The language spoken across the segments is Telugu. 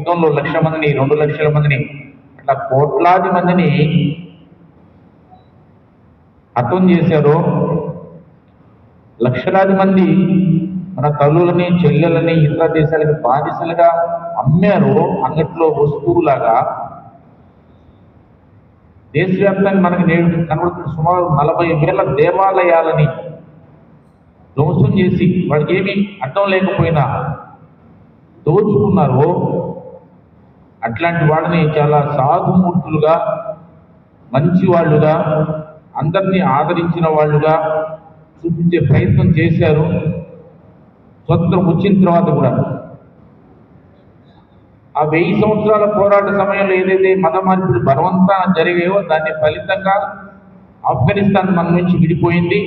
యుద్ధంలో లక్ష మందిని రెండు లక్షల మందిని అట్లా కోట్లాది మందిని అర్థం చేశారో లక్షలాది మంది మన తల్లులని చెల్లెలని ఇతర దేశాలకు బానిసలుగా అమ్మారు అంగట్లో వస్తువులాగా దేశవ్యాప్తంగా మనకి నేడు కనబడుతున్న సుమారు నలభై వేల దేవాలయాలని ధ్వంసం చేసి వాడికి ఏమి అర్థం లేకపోయినా దోచుకున్నారో అట్లాంటి వాళ్ళని చాలా సాధుమూర్తులుగా మంచి వాళ్ళుగా అందరినీ ఆదరించిన వాళ్ళుగా చూపించే ప్రయత్నం చేశారు. స్వతంత్రం వచ్చిన తర్వాత కూడా. ఆ వెయ్యి సంవత్సరాల పోరాట సమయంలో ఏదైతే మత మార్పులు బలవంతాన జరిగాయో దాని ఫలితంగా ఆఫ్ఘనిస్తాన్ మన నుంచి విడిపోయింది.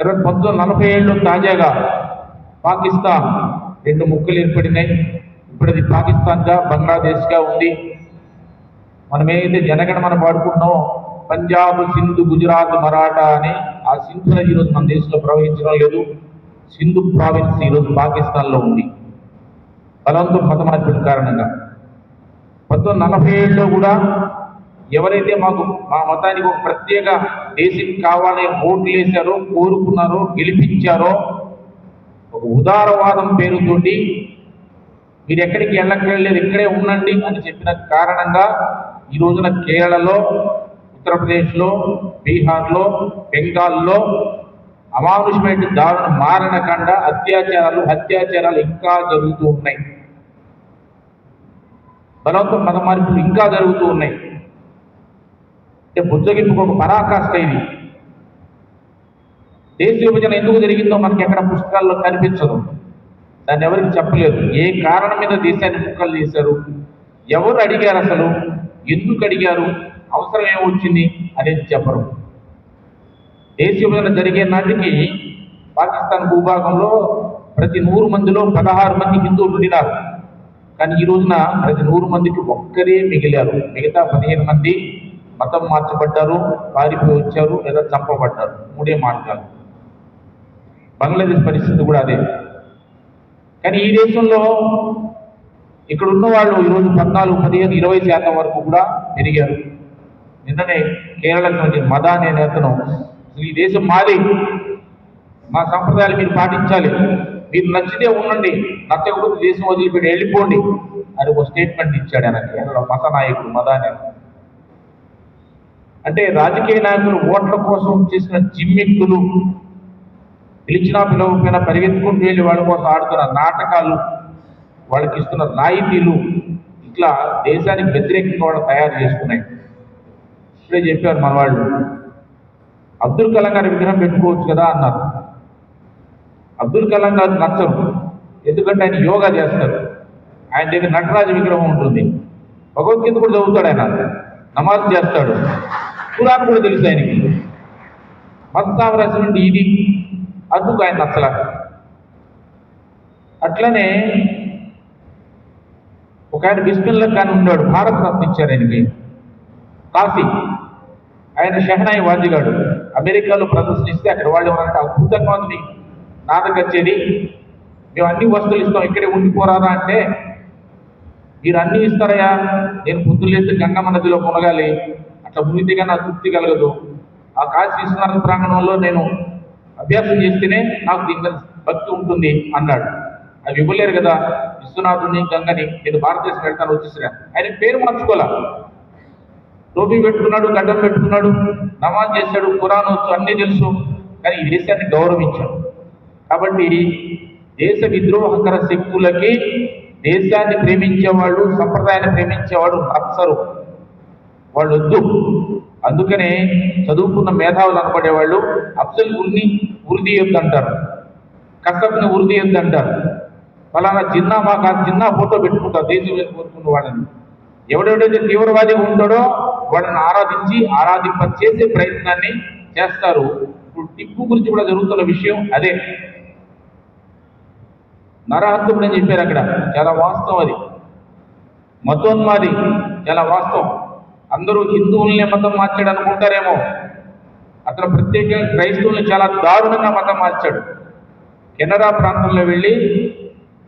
తర్వాత పంతొమ్మిది నలభై ఏళ్ళు తాజాగా పాకిస్తాన్ రెండు ముక్కలు ఏర్పడినాయి. ఇప్పుడు అది పాకిస్తాన్గా బంగ్లాదేశ్గా ఉంది. మనం ఏదైతే జనగణమన పాడుకున్నామో పంజాబ్ సింధు గుజరాత్ మరాఠా అని ఆ సింధు నది ఈరోజు మన దేశంలో ప్రవహించడం లేదు. సింధు ప్రావిన్స్ ఈరోజు పాకిస్తాన్లో ఉంది. బలవంతం మత కారణంగా. పంతొమ్మిది నలభై ఏడులో కూడా ఎవరైతే మాకు మా మతానికి ఒక ప్రత్యేక దేశం కావాలని ఓట్లు వేశారో కోరుకున్నారో గెలిపించారో ఒక ఉదారవాదం పేరుతోటి మీరు ఎక్కడికి వెళ్ళక్కర్లేదు ఇక్కడే ఉండండి అని చెప్పిన కారణంగా ఈ రోజున కేరళలో ఉత్తరప్రదేశ్లో బీహార్లో బెంగాల్లో అమానుషమైన దారుణ మారణకాండ అత్యాచారాలు అత్యాచారాలు ఇంకా జరుగుతూ ఉన్నాయి. బలవంతం మత మార్పులు ఇంకా జరుగుతూ ఉన్నాయి. అంటే బుజ్జగింపుకు ఒక పరాకాష్ట ఇది. దేశ విభజన ఎందుకు జరిగిందో మనకి ఎక్కడ పుస్తకాల్లో కనిపించదు. దాన్ని ఎవరికి చెప్పలేదు ఏ కారణం మీద దేశాన్ని ముక్కలు చేశారు? ఎవరు అడిగారు అసలు? ఎందుకు అడిగారు? అవసరం ఏమొచ్చింది అనేది చెప్పరు. దేశ విభజన జరిగే నాటికి పాకిస్తాన్ భూభాగంలో ప్రతి నూరు మందిలో పదహారు మంది హిందువులు ఉండినారు. కానీ ఈ రోజున ప్రతి నూరు మందికి ఒక్కరే మిగిలారు. మిగతా పదిహేను మంది మతం మార్చబడ్డారు పారిపోయి వచ్చారు లేదా చంపబడ్డారు. మూడే మార్గాలు. బంగ్లాదేశ్ పరిస్థితి కూడా అదే. కానీ ఈ దేశంలో ఇక్కడ ఉన్న వాళ్ళు ఈరోజు పద్నాలుగు పదిహేను ఇరవై శాతం వరకు కూడా పెరిగారు. నిన్ననే కేరళకు సంబంధించిన మద అనే నేతను "అసలు ఈ దేశం మాది మా సంప్రదాయాలు మీరు పాటించాలి. మీరు నచ్చితే ఉండండి నచ్చకపోతే దేశం వదిలిపెట్టి వెళ్ళిపోండి అని ఒక స్టేట్మెంట్ ఇచ్చాడు ఆయన కేరళ మత నాయకుడు మదానే అంటే రాజకీయ నాయకులు ఓట్ల కోసం చేసిన జిమ్మిక్కులు పిలిచినా పిలవకపోయినా పరిగెత్తుకుంటూ వెళ్ళి వాళ్ళ కోసం ఆడుతున్న నాటకాలు వాళ్ళకి ఇస్తున్న రాయితీలు ఇట్లా దేశానికి వ్యతిరేకంగా వాళ్ళు తయారు చేసుకున్నాయి. ఇప్పుడే చెప్పారు మన వాళ్ళు. అబ్దుల్ కలాం గారి విగ్రహం పెట్టుకోవచ్చు కదా అన్నారు. అబ్దుల్ కలాం గారు నచ్చరు. ఎందుకంటే ఆయన యోగా చేస్తారు. ఆయన దగ్గర నటరాజ విగ్రహం ఉంటుంది. భగవద్గీత కూడా చదువుతాడు ఆయన. నమాజ్ చేస్తాడు. ఖురాన్ కూడా తెలుసు ఆయనకి. మత నుండి అంటే ఇది. అందుకు ఆయన నచ్చల అట్లనే ఒక ఆయన బిస్మిల్లా ఖాన్ ఉన్నాడు భారత్ రత్న ఇచ్చారు ఆయనకి. కాశీ ఆయన షహనాయి వాదిగాడు అమెరికాలో ప్రదర్శనిస్తే అక్కడ వాళ్ళు ఏమన్నారంటే అద్భుతంగా ఉంది నాద మేము అన్ని వస్తువులు ఇస్తాం ఇక్కడే ఉండిపోరాదా అంటే మీరు అన్ని ఇస్తారయ్యా. నేను పొద్దున్న లేస్తే గంగమ్మ నదిలో మునగాలి. అట్లా మునిగితే నా తృప్తి కలగదు. ఆ కాశీ విశ్వనాథ ప్రాంగణంలో నేను అభ్యాసం చేస్తేనే నాకు దీని మీద భక్తి ఉంటుంది అన్నాడు. అవి ఇవ్వలేరు కదా. విశ్వనాథుని గంగని నేను భారతదేశం వెళ్తాను వచ్చేసిరా ఆయన పేరు మార్చుకోలే టోపీ పెట్టుకున్నాడు గడ్డం పెట్టుకున్నాడు నమాజ్ చేశాడు ఖురాన్ వచ్చు అన్నీ తెలుసు. కానీ ఈ దేశాన్ని గౌరవించాడు. కాబట్టి దేశ విద్రోహకర శక్తులకి దేశాన్ని ప్రేమించేవాళ్ళు సంప్రదాయాన్ని ప్రేమించేవాడు నచ్చరు వాళ్ళు వద్దు అందుకనే చదువుకున్న మేధావులు అనబడేవాళ్ళు అఫ్జల్ గురిని ఉరిదీయొద్దు అంటారు కసబ్ని ఉరిదీయొద్దు అంటారు ఫలానా జిన్నా మాకు ఆ జిన్నా ఫోటో పెట్టుకుంటారు దేశం మీద కోరుకున్న వాళ్ళని. ఎవడెవడైతే తీవ్రవాదిగా ఉంటాడో వాళ్ళని ఆరాధించి ఆరాధింప చేసే ప్రయత్నాన్ని చేస్తారు. ఇప్పుడు టిప్పు గురించి కూడా జరుగుతున్న విషయం అదే. నరహంతుడు అని చెప్పారు అక్కడ? చాలా వాస్తవం అది. మతోన్మాది చాలా వాస్తవం. అందరూ హిందువుల్ని మతం మార్చాడు అనుకుంటారేమో అతను ప్రత్యేకంగా క్రైస్తవుల్ని చాలా దారుణంగా మతం మార్చాడు. కెనరా ప్రాంతంలో వెళ్ళి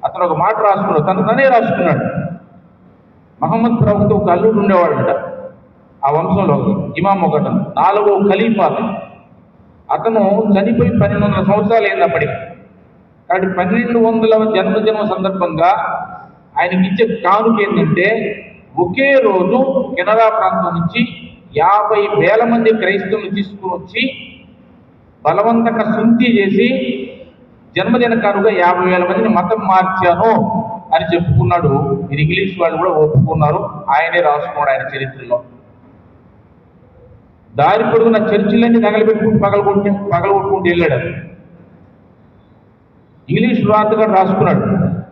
అతను ఒక మాట రాసుకున్నాడు. తను తనే రాసుకున్నాడు. మహమ్మద్ ప్రభుత్వం ఒక అల్లుడు ఉండేవాడట ఆ వంశంలో ఇమాం ఒకట నాలుగో ఖలీఫా అతను. అతను చనిపోయి పన్నెండు వందల సంవత్సరాలు అయింది అప్పటికి. కాబట్టి పన్నెండు వందల జన్మదినం సందర్భంగా ఆయనకి ఇచ్చే కానుక ఏంటంటే ఒకే రోజు కెనడా ప్రాంతం నుంచి యాభై వేల మంది క్రైస్తవులు తీసుకుని వచ్చి బలవంతంగా శుద్ధి చేసి జన్మదిన కారుగా యాభై వేల మందిని మతం మార్చాను అని చెప్పుకున్నాడు. ఇది ఇంగ్లీష్ వాళ్ళు కూడా ఒప్పుకున్నారు. ఆయనే రాసుకున్నాడు ఆయన చరిత్రలో. దారి పొడుగున చర్చిలన్నీ తగలబెట్టుకుని పగలగొట్టి పగలగొట్టుకుంటూ వెళ్ళాడు ఇంగ్లీష్ వ్రాతగాడు రాసుకున్నాడు.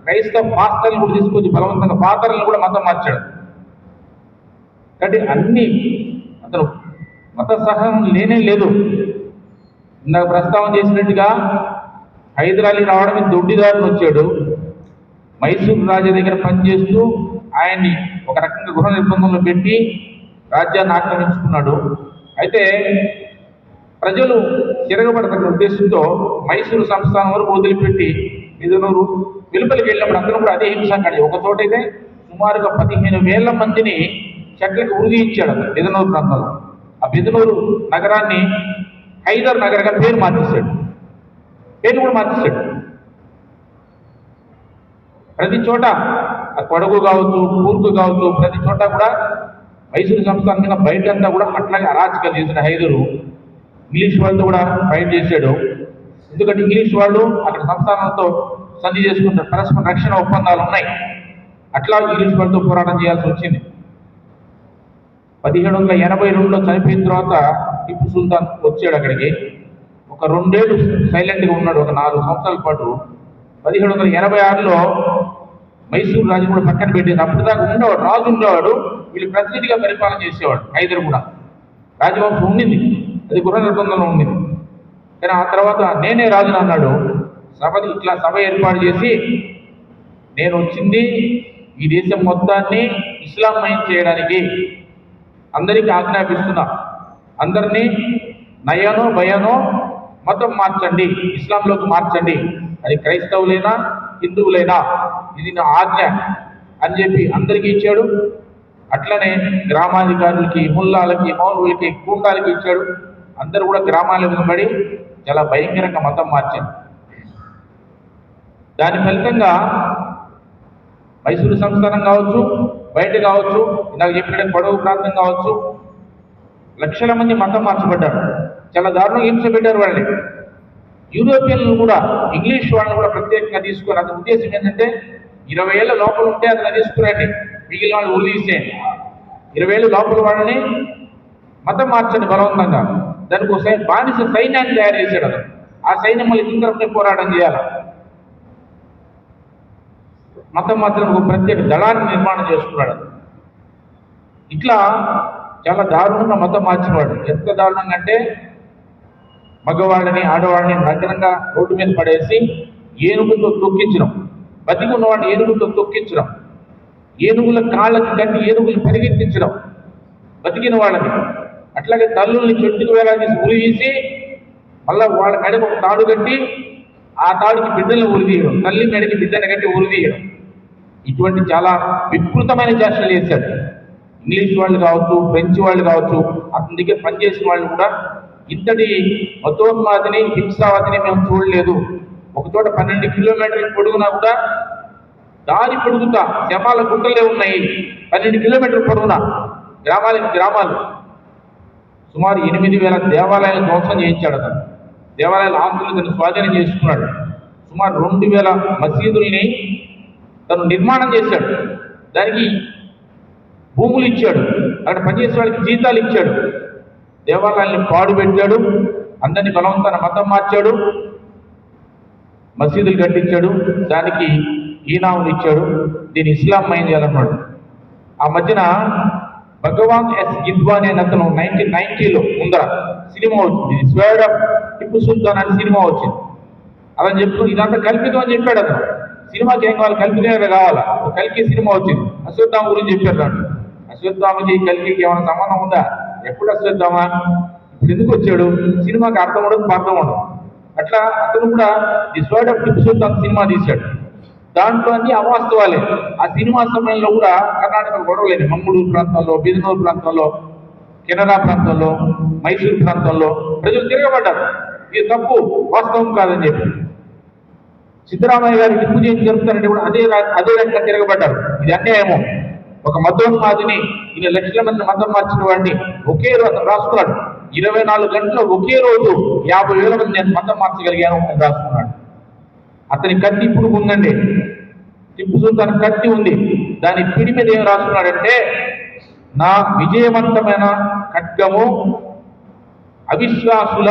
క్రైస్తవ పాత్రలను కూడా తీసుకొచ్చి బలవంతంగా పాత్రలను కూడా మతం మార్చాడు. కాబట్టి అన్ని అతను మత సహనం లేనే లేదు. ఇందాక ప్రస్తావన చేసినట్టుగా హైదరాలీ రావడం దొడ్డిదారుని వచ్చాడు. మైసూరు రాజా దగ్గర పనిచేస్తూ ఆయన్ని ఒక రకంగా గృహ నిర్బంధంలో పెట్టి రాజ్యాన్ని ఆక్రమించుకున్నాడు. అయితే ప్రజలు తిరగబడతన్న ఉద్దేశంతో మైసూరు సంస్థానం వరకు వదిలిపెట్టి నిధునూరు వెలుపలికి వెళ్ళినప్పుడు అందరూ కూడా అదే హింసాకాడి ఒక చోటైతే సుమారుగా పదిహేను వేల మందిని చెట్లకు ఉరిగించాడు అతను బిదనూరు ప్రాంతంలో ఆ బిదనూరు నగరాన్ని హైదర్ నగర్గా పేరు మార్చేశాడు. పేరు కూడా మార్చేశాడు. ప్రతి చోట ఆ కొడగు కావచ్చు కూర్పు కావచ్చు ప్రతి చోట కూడా మైసూరు సంస్థానం మీద కూడా అట్లాగే అరాచకాలు చేసిన హైదరు ఇంగ్లీష్ వాళ్ళతో కూడా ఫైట్ చేశాడు. ఎందుకంటే ఇంగ్లీష్ వాళ్ళు అక్కడ సంస్థానంతో సంధి చేసుకుంటారు. పరస్పర రక్షణ ఒప్పందాలు ఉన్నాయి. అట్లా ఇంగ్లీష్ వాళ్ళతో పోరాటం చేయాల్సి వచ్చింది. పదిహేడు వందల ఎనభై రెండులో చనిపోయిన తర్వాత టిప్పు సుల్తాన్ వచ్చాడు అక్కడికి. ఒక రెండేళ్ళు సైలెంట్గా ఉన్నాడు ఒక నాలుగు సంవత్సరాల పాటు. పదిహేడు వందల ఎనభై ఆరులో మైసూరు రాజు కూడా పక్కన పెట్టేది అప్పటిదాకా ఉండేవాడు రాజు ఉండేవాడు వీళ్ళు ప్రతినిధిగా పరిపాలన చేసేవాడు హైదర్ కూడా. రాజవంశం ఉండింది అది గృహ నిర్బంధంలో ఉండింది. కానీ ఆ తర్వాత నేనే రాజును అన్నాడు సభ ఇట్లా సభ ఏర్పాటు చేసి నేను వచ్చింది ఈ దేశం మొత్తాన్ని ఇస్లామయం చేయడానికి అందరికీ ఆజ్ఞాపిస్తున్నా. అందరినీ నయనో భయనో మతం మార్చండి ఇస్లాంలోకి మార్చండి. అది క్రైస్తవులైనా హిందువులైనా ఇది నా ఆజ్ఞ అని చెప్పి అందరికీ ఇచ్చాడు. అట్లనే గ్రామాధికారులకి ముల్లాలకి మౌలులకి కూటాలకి ఇచ్చాడు. అందరూ కూడా గ్రామాల మీద పడి చాలా భయంకరంగా మతం మార్చారు. దాని ఫలితంగా మైసూరు సంస్థానం కావచ్చు బయట కావచ్చు ఇందాక చెప్పిన పొడవు ప్రాంతం కావచ్చు. లక్షల మంది మతం మార్చబడ్డారు. చాలా దారుణంగా హింస పెట్టారు వాళ్ళని. యూరోపియన్లు కూడా ఇంగ్లీష్ వాళ్ళని కూడా ప్రత్యేకంగా తీసుకొని అతని ఉద్దేశం ఏంటంటే ఇరవై ఏళ్ళ లోపల ఉంటే అతను తీసుకురండి మిగిలిన వాళ్ళు ఉరి ఇరవై ఏళ్ళ లోపల వాళ్ళని మతం మార్చండి బలవంతంగా. దానికి బానిస సైన్యాన్ని తయారు చేశాడు అతను. ఆ సైన్యం మళ్ళీ ఇంద్రపై పోరాటం చేయాలి? మతం మాత్రం ఒక ప్రత్యేక దళాన్ని నిర్మాణం చేసుకున్నాడు. ఇట్లా చాలా దారుణంగా మతం మార్చినవాడు. ఎంత దారుణంగా అంటే మగవాళ్ళని ఆడవాళ్ళని నగ్నంగా రోడ్డు మీద పడేసి ఏనుగులతో తొక్కించడం. బతికి ఉన్నవాడిని ఏనుగులతో తొక్కించడం. ఏనుగుల కాళ్ళకి కట్టి ఏనుగులు పరిగెత్తించడం. బతికిన వాళ్ళని. అట్లాగే తల్లుల్ని చెట్టుకు వేలాడేసి ఉరి మళ్ళీ మళ్ళా వాళ్ళ మెడకు ఒక తాడు కట్టి ఆ తాడుకి బిడ్డలను ఉరివేయడం తల్లి మెడకి బిడ్డను కట్టి ఉరి ఇటువంటి చాలా వికృతమైన చేష్టలు చేశాడు ఇంగ్లీష్ వాళ్ళు కావచ్చు ఫ్రెంచ్ వాళ్ళు కావచ్చు అతని దగ్గర పనిచేసిన వాళ్ళు కూడా ఇంతటి మతోన్మాదిని హింసావాదిని మేము చూడలేదు. ఒకచోట పన్నెండు కిలోమీటర్ల పొడుగునా కూడా దారి పొడుగుతా శమాల గుంటలే ఉన్నాయి. పన్నెండు కిలోమీటర్ల పొడవునా గ్రామాలకి గ్రామాలు. సుమారు ఎనిమిది వేల దేవాలయాలు ధ్వంసం చేయించాడు అతను. దేవాలయాల ఆస్తులు తను స్వాధీనం చేసుకున్నాడు. సుమారు రెండు వేల మసీదుల్ని తను నిర్మాణం చేశాడు. దానికి భూములు ఇచ్చాడు. అక్కడ పనిచేసే వాళ్ళకి జీతాలు ఇచ్చాడు. దేవాలయాల్ని పాడు పెట్టాడు. అందరినీ బలవంతాన మతం మార్చాడు. మసీదులు కట్టించాడు. దానికి ఈనాములు ఇచ్చాడు. దీన్ని ఇస్లాం మైన్ చేయాలన్నాడు ఆ మధ్యన భగవాన్ ఎస్ గిద్వాని అనే అతను నైన్టీన్ నైన్టీలో ముందర సినిమా వచ్చింది. స్వేడ్ ఆఫ్ టిప్పు సుల్తాన్ అనే సినిమా వచ్చింది. అలా చెప్పు ఇదంతా కల్పితం అని చెప్పాడు అతను. సినిమాకి ఏం కావాలి? కల్కి కావాలా? కలికి సినిమా వచ్చింది. అశ్వత్థామ గురించి చెప్పాడు దాంట్లో అశ్వత్థామకి కల్కికి ఏమైనా సంబంధం ఉందా? ఎప్పుడు అశ్వత్థామ? ఇప్పుడు ఎందుకు వచ్చాడు? సినిమాకి అర్థం ఉండదు అర్థం ఉండదు. అట్లా అతను కూడా the sword of tips cinema తీశాడు. దాంట్లో అన్ని అవాస్తవాలే. ఆ సినిమా సమయంలో కూడా కర్ణాటక గొడవలేదు మంగళూరు ప్రాంతంలో బిజనూరు ప్రాంతంలో కెనడా ప్రాంతంలో మైసూరు ప్రాంతంలో ప్రజలు తిరగబడ్డారు. ఇది తప్పు వాస్తవం కాదని చెప్పి సిద్ధరామయ్య గారి టిప్పు జయంతి జరుపుతారంటే కూడా అదే రా- అదే రకంగా తిరగబడ్డారు. ఇది అన్యాయము. ఒక మతోన్మాదిని ఈయన లక్షల మంది మతం మార్చిన వాడిని ఒకే రోజు అతను రాసుకున్నాడు. ఇరవై నాలుగు గంటలు ఒకే రోజు యాభై వేల మంది నేను మతం మార్చగలిగాను అని రాసుకున్నాడు. అతని కత్తి ఇప్పుడు ఉందండి. టిప్పు సుల్తాన్ కత్తి ఉంది. దాని పిడి మీద ఏం రాసుకున్నాడంటే నా విజయవంతమైన ఖడ్గము అవిశ్వాసుల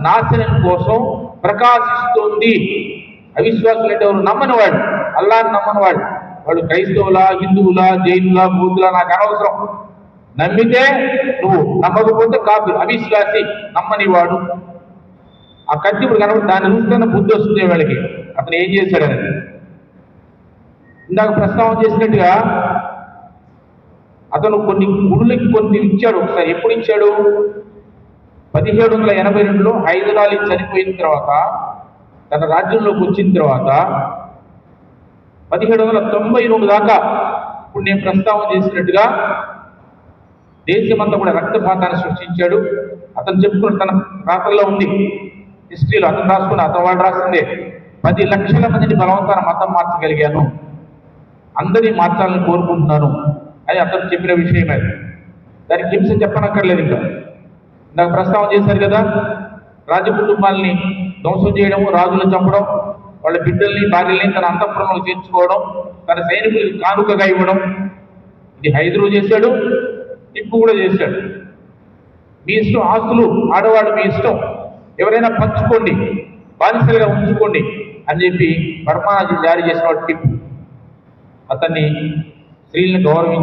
నాశనం కోసం ప్రకాశిస్తుంది. అవిశ్వాసులు అంటే ఎవరు? నమ్మని వాడు అల్లాని నమ్మని వాడు వాడు క్రైస్తవుల హిందువుల జైనులా బౌద్ధుల నాకు అనవసరం. నమ్మితే నువ్వు నమ్మకపోతే కాపు అవిశ్వాసి నమ్మని వాడు ఆ కత్తి ఇప్పుడు కనబడి దాన్ని చూస్తున్న బుద్ధి వస్తుంది వాళ్ళకి అతను ఏం చేశాడని ఇందాక ప్రస్తావన చేసినట్టుగా అతను కొన్ని గుడులకి కొన్ని ఇచ్చాడు ఒకసారి. ఎప్పుడు ఇచ్చాడు? పదిహేడు వందల ఎనభై రెండులో హైదరాబాద్ చనిపోయిన తర్వాత తన రాజ్యంలోకి వచ్చిన తర్వాత పదిహేడు వందల తొంభై రెండు దాకా ఇప్పుడు నేను ప్రస్తావన చేసినట్టుగా దేశమంతా కూడా రక్తపాతాన్ని సృష్టించాడు. అతను చెప్పుకున్న తన రాతల్లో ఉంది. హిస్టరీలో అతను రాసుకున్న అతను వాడు రాసిందే పది లక్షల మందిని బలవంతాన మతం మార్చగలిగాను. అందరినీ మార్చాలని కోరుకుంటున్నాను. అని అతను చెప్పిన విషయం అది దానికి హింస చెప్పనక్కర్లేదు ఇంకా. ఇందాక ప్రస్తావన చేశారు కదా రాజకుటుంబాలని ధ్వంసం చేయడం రాజులు చంపడం వాళ్ళ బిడ్డల్ని భార్యల్ని తన అంతఃపురంలో చేర్చుకోవడం తన సైనికులకు కానుకగా ఇవ్వడం. ఇది హైదరు చేశాడు టిప్పు కూడా చేశాడు. మీ ఇష్టం ఆస్తులు ఆడవాళ్ళు మీ ఇష్టం. ఎవరైనా పంచుకోండి బానిసలుగా ఉంచుకోండి అని చెప్పి పరమాజీ జారీ చేసిన వాడు టిప్పు. అతన్ని స్త్రీలను గౌరవించి